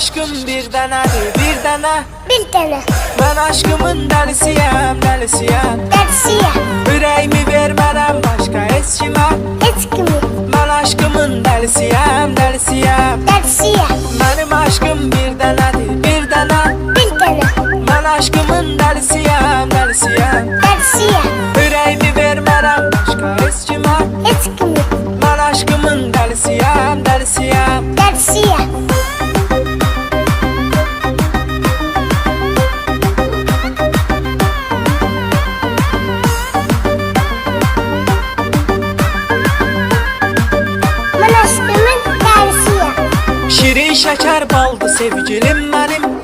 aşkım bir denedir bir dene. Bir tane Ben aşkımın dersiye Ürəyimi vermərəm başqa heç kimə Hiç kimi Mən aşkımın dəlisiyəm, dəlisiyəm dersiye Mənim aşkım bir dənədir, bir dənə Bir tane Mən aşkımın dəlisiyəm, dəlisiyəm Şirin şeker baldı sevgilim benim.